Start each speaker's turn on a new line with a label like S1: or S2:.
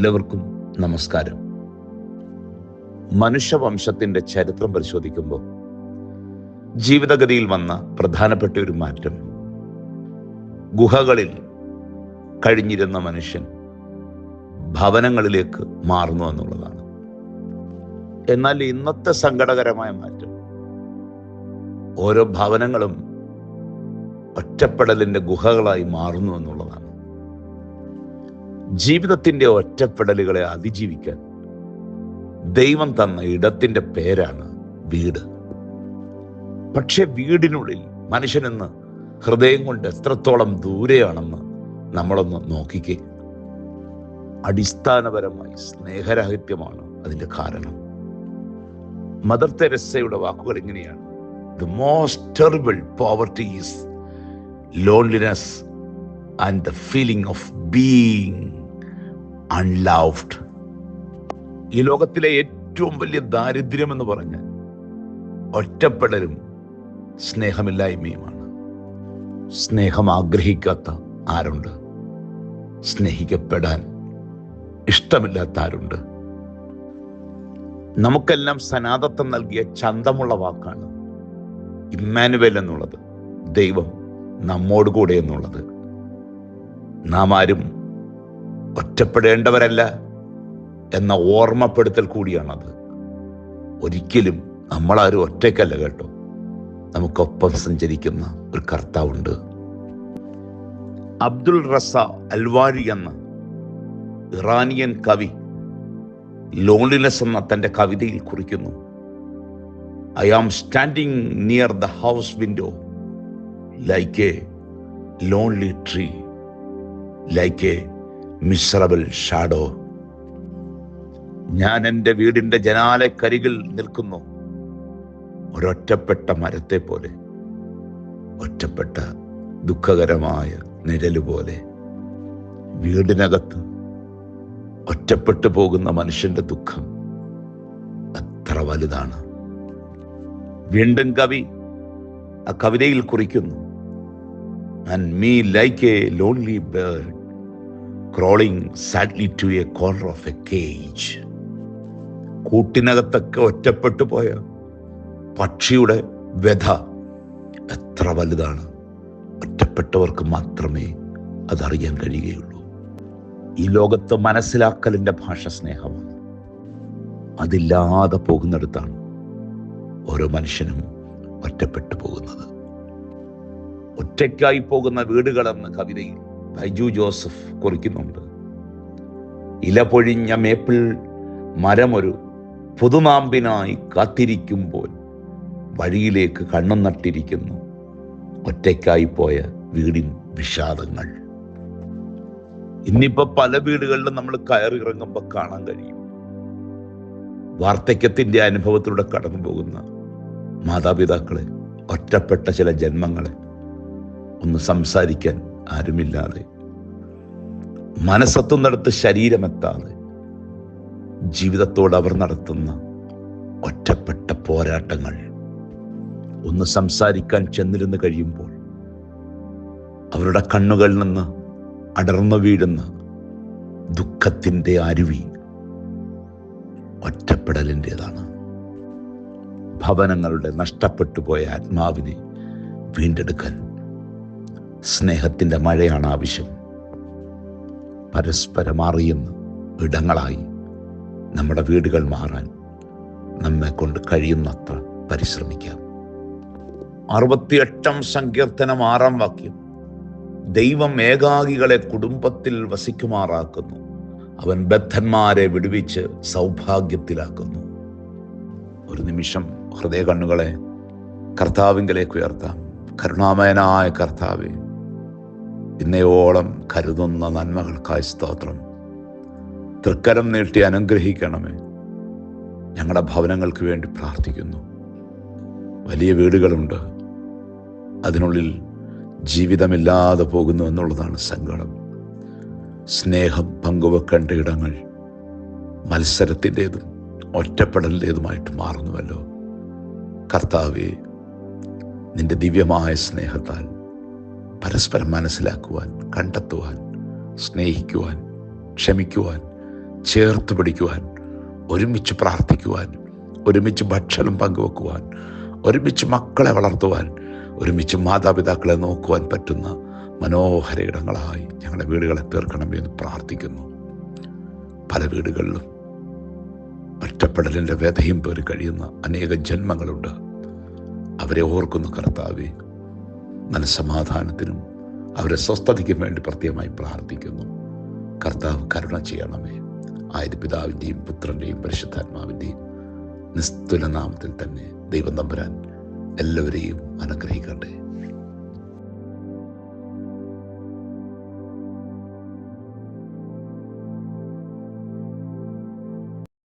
S1: എല്ലാവർക്കും നമസ്കാരം. മനുഷ്യവംശത്തിന്റെ ചരിത്രം പരിശോധിക്കുമ്പോൾ ജീവിതഗതിയിൽ വന്ന പ്രധാനപ്പെട്ട ഒരു മാറ്റം. ഗുഹകളിൽ കഴിഞ്ഞിരുന്ന മനുഷ്യൻ ഭവനങ്ങളിലേക്ക് മാറുന്നു എന്നുള്ളതാണ്. എന്നാൽ ഇന്നത്തെ സങ്കടകരമായ മാറ്റം ഓരോ ഭവനങ്ങളും ഒറ്റപ്പെടലിന്റെ ഗുഹകളായി മാറുന്നു എന്നുള്ളതാണ്. ജീവിതത്തിന്റെ ഒറ്റപ്പെടലുകളെ അതിജീവിക്കാൻ ദൈവം തന്ന ഇടത്തിന്റെ പേരാണ് വീട്. പക്ഷെ വീടിനുള്ളിൽ മനുഷ്യനെന്ന് ഹൃദയം കൊണ്ട് എത്രത്തോളം ദൂരെയാണെന്ന് നമ്മളൊന്ന് നോക്കിക്കേ. അടിസ്ഥാനപരമായി സ്നേഹരാഹിത്യമാണ് അതിന്റെ കാരണം. മദർ തെരസയുടെ വാക്കുകൾ ഇങ്ങനെയാണ്. The most terrible poverty is loneliness and the feeling of being unloved ഈ ലോകത്തിലെ ഏറ്റവും വലിയ ദാരിദ്ര്യം എന്ന് പറഞ്ഞാൽ ഒറ്റപ്പെടലും സ്നേഹമില്ലായ്മയുമാണ്. സ്നേഹം ആഗ്രഹിക്കാത്ത ആരുണ്ട്? സ്നേഹിക്കപ്പെടാൻ ഇഷ്ടമില്ലാത്ത ആരുണ്ട്? നമുക്കെല്ലാം സനാതത്വം നൽകിയ ചന്തമുള്ള വാക്കാണ് ഇമ്മാനുവൽ എന്നുള്ളത്. ദൈവം നമ്മോട് കൂടെ എന്നുള്ളത്. നാം ആരും ഒറ്റപ്പെടേണ്ടവരല്ല എന്ന ഓർമ്മപ്പെടുത്തൽ കൂടിയാണത്. ഒരിക്കലും നമ്മളാരും ഒറ്റയ്ക്കല്ല കേട്ടോ. നമുക്കൊപ്പം സഞ്ചരിക്കുന്ന ഒരു കർത്താവുണ്ട്. അബ്ദുൾ റസ അൽവാരി എന്ന ഇറാനിയൻ കവി ലോൺലിനെസ് എന്ന തന്റെ കവിതയിൽ കുറിക്കുന്നു. I am standing near the house window like a lonely tree like a miserable shadow ഞാൻ എന്റെ വീടിന്റെ ജനാലക്കരികിൽ നിൽക്കുന്നു. ഒരൊറ്റപ്പെട്ട മരത്തെ പോലെ ഒറ്റപ്പെട്ട ദുഃഖകരമായ നിഴൽ പോലെ വീടിനകത്ത് ഒറ്റപ്പെട്ടു പോകുന്ന മനുഷ്യന്റെ ദുഃഖം അത്ര വലുതാണ്. വീണ്ടും കവി ആ കവിതയിൽ കുറിക്കുന്നു. And me like a lonely bird crawling sadly to a corner of a cage കൂട്ടിനകത്തൊക്കെ ഒറ്റപ്പെട്ടു പോയ പക്ഷിയുടെ വ്യഥ എത്ര വലുതാണ്. ഒറ്റപ്പെട്ടവർക്ക് മാത്രമേ അതറിയാൻ കഴിയുകയുള്ളൂ. ഈ ലോകത്ത് മനസ്സിലാക്കലിന്റെ ഭാഷ സ്നേഹമാണ്. അതില്ലാതെ പോകുന്നിടത്താണ് ഓരോ മനുഷ്യനും ഒറ്റപ്പെട്ടു പോകുന്നത്. ഒറ്റയ്ക്കായി പോകുന്ന വീടുകളെന്ന് കവിതയിൽ. ബൈജു ജോസഫ് കുറിക്കുന്നുണ്ട്. ഇല പൊഴിഞ്ഞ മേപ്പിൾ മരമൊരു പുതുമാമ്പിനായി കാത്തിരിക്കുമ്പോൾ വഴിയിലേക്ക് കണ്ണും നട്ടിരിക്കുന്നു. ഒറ്റയ്ക്കായി പോയ വീടിൻ വിഷാദങ്ങൾ. ഇന്നിപ്പോ പല വീടുകളിലും നമ്മൾ കയറി ഇറങ്ങുമ്പോൾ കാണാൻ കഴിയും. വാർദ്ധക്യത്തിന്റെ അനുഭവത്തിലൂടെ കടന്നു പോകുന്ന മാതാപിതാക്കളെ ഒറ്റപ്പെട്ട ചില ജന്മങ്ങളെ ഒന്ന് സംസാരിക്കാൻ ആരുമില്ലാതെ. മനസ്സെത്തുന്നിടത്ത് ശരീരമെത്താതെ ജീവിതത്തോട് അവർ നടത്തുന്ന ഒറ്റപ്പെട്ട പോരാട്ടങ്ങൾ. ഒന്ന് സംസാരിക്കാൻ ചെന്നിരുന്ന് കഴിയുമ്പോൾ അവരുടെ കണ്ണുകളിൽ നിന്ന് അടർന്നു വീഴുന്ന ദുഃഖത്തിന്റെ അരുവി ഒറ്റപ്പെടലിന്റെതാണ്. ഭവനങ്ങളുടെ നഷ്ടപ്പെട്ടു പോയ ആത്മാവിനെ വീണ്ടെടുക്കാൻ സ്നേഹത്തിന്റെ മഴയാണ് ആവശ്യം. പരസ്പരം അറിയുന്ന ഇടങ്ങളായി നമ്മുടെ വീടുകൾ മാറാൻ നമ്മെ കൊണ്ട് കഴിയുന്നത്ര പരിശ്രമിക്കാം. അറുപത്തിയെട്ടാം സങ്കീർത്തനം ആറാം വാക്യം. ദൈവം ഏകാഗികളെ കുടുംബത്തിൽ വസിക്കുമാറാക്കുന്നു. അവൻ ബദ്ധന്മാരെ വിടുവിച്ച് സൗഭാഗ്യത്തിലാക്കുന്നു. ഒരു നിമിഷം ഹൃദയ കണ്ണുകളെ കർത്താവിങ്കലേക്ക് ഉയർത്താം. കരുണാമയനായ കർത്താവെ ഇന്നയോളം കരുതുന്ന നന്മകൾക്കായി സ്തോത്രം. തൃക്കരം നീട്ടി അനുഗ്രഹിക്കണമേ. ഞങ്ങളുടെ ഭവനങ്ങൾക്ക് വേണ്ടി പ്രാർത്ഥിക്കുന്നു. വലിയ വീടുകളുണ്ട്. അതിനുള്ളിൽ ജീവിതമില്ലാതെ പോകുന്നു എന്നുള്ളതാണ് സങ്കടം. സ്നേഹം പങ്കുവെക്കേണ്ട ഇടങ്ങൾ മത്സരത്തിന്റെതും ഒറ്റപ്പെടലിന്റെതുമായിട്ട് മാറുന്നുവല്ലോ. കർത്താവെ നിന്റെ ദിവ്യമായ സ്നേഹത്താൽ പരസ്പരം മനസ്സിലാക്കുവാൻ കണ്ടെത്തുവാൻ സ്നേഹിക്കുവാൻ ക്ഷമിക്കുവാൻ ചേർത്ത് പിടിക്കുവാൻ ഒരുമിച്ച് പ്രാർത്ഥിക്കുവാൻ ഒരുമിച്ച് ഭക്ഷണം പങ്കുവെക്കുവാൻ ഒരുമിച്ച് മക്കളെ വളർത്തുവാൻ ഒരുമിച്ച് മാതാപിതാക്കളെ നോക്കുവാൻ പറ്റുന്ന മനോഹര ഇടങ്ങളായി ഞങ്ങളുടെ വീടുകളെ തീർക്കണമേ എന്ന് പ്രാർത്ഥിക്കുന്നു. പല വീടുകളിലും ഒറ്റപ്പെടലിന്റെ വ്യതയും പേറി കഴിയുന്ന അനേകം ജന്മങ്ങളുണ്ട്. അവരെ ഓർക്കുന്ന കർത്താവെ. മനസ്സമാധാനത്തിനും അവരെ സ്വസ്ഥതയ്ക്കും വേണ്ടി പ്രത്യേകമായി പ്രാർത്ഥിക്കുന്നു. കർത്താവ് കരുണ ചെയ്യണമേ. ആയത് പിതാവിന്റെയും പുത്രന്റെയും പരിശുദ്ധാത്മാവിന്റെയും നിസ്തുലനാമത്തിൽ തന്നെ ദൈവം തമ്പുരാൻ എല്ലാവരെയും അനുഗ്രഹിക്കട്ടെ.